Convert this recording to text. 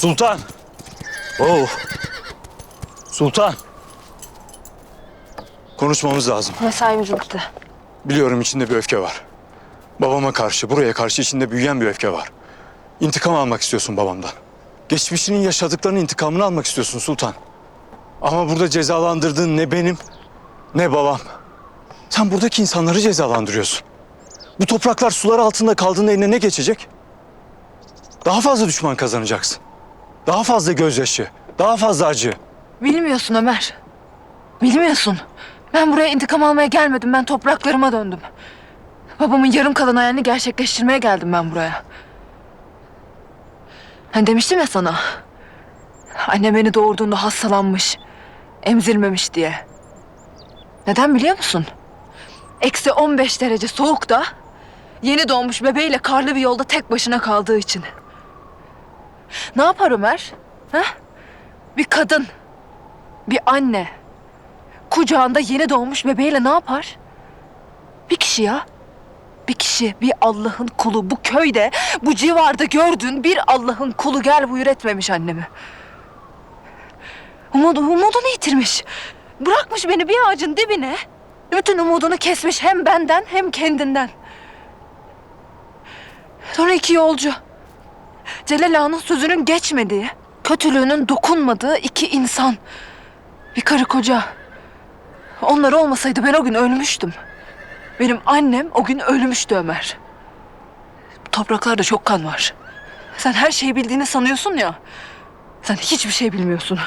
Sultan. Oo. Sultan. Konuşmamız lazım. Mesaimiz bitti. Biliyorum içinde bir öfke var. Babama karşı, buraya karşı içinde büyüyen bir öfke var. İntikam almak istiyorsun babamdan. Geçmişinin yaşadıklarının intikamını almak istiyorsun Sultan. Ama burada cezalandırdığın ne benim ne babam. Sen buradaki insanları cezalandırıyorsun. Bu topraklar sular altında kaldığında eline ne geçecek? Daha fazla düşman kazanacaksın. Daha fazla gözyaşı, daha fazla acı. Bilmiyorsun Ömer. Bilmiyorsun. Ben buraya intikam almaya gelmedim. Ben topraklarıma döndüm. Babamın yarım kalan hayalini gerçekleştirmeye geldim ben buraya. Hani demiştim ya sana. Annem beni doğurduğunda hastalanmış. Emzirmemiş diye. Neden biliyor musun? Eksi 15 derece soğukta yeni doğmuş bebeğiyle karlı bir yolda tek başına kaldığı için. Ne yapar Ömer? Ha? Bir kadın, bir anne kucağında yeni doğmuş bebeğiyle ne yapar? Bir kişi ya. Bir kişi, bir Allah'ın kulu bu köyde, bu civarda gördüğün bir Allah'ın kulu gel buyur etmemiş annemi. Umudu, umudunu yitirmiş. Bırakmış beni bir ağacın dibine. Bütün umudunu kesmiş hem benden hem kendinden. Sonra iki yolcu. Celal Ağa'nın sözünün geçmediği, kötülüğünün dokunmadığı iki insan. Bir karı koca. Onlar olmasaydı ben o gün ölmüştüm. Benim annem o gün ölmüştü Ömer. Topraklarda çok kan var. Sen her şeyi bildiğini sanıyorsun ya. Sen hiçbir şey bilmiyorsun.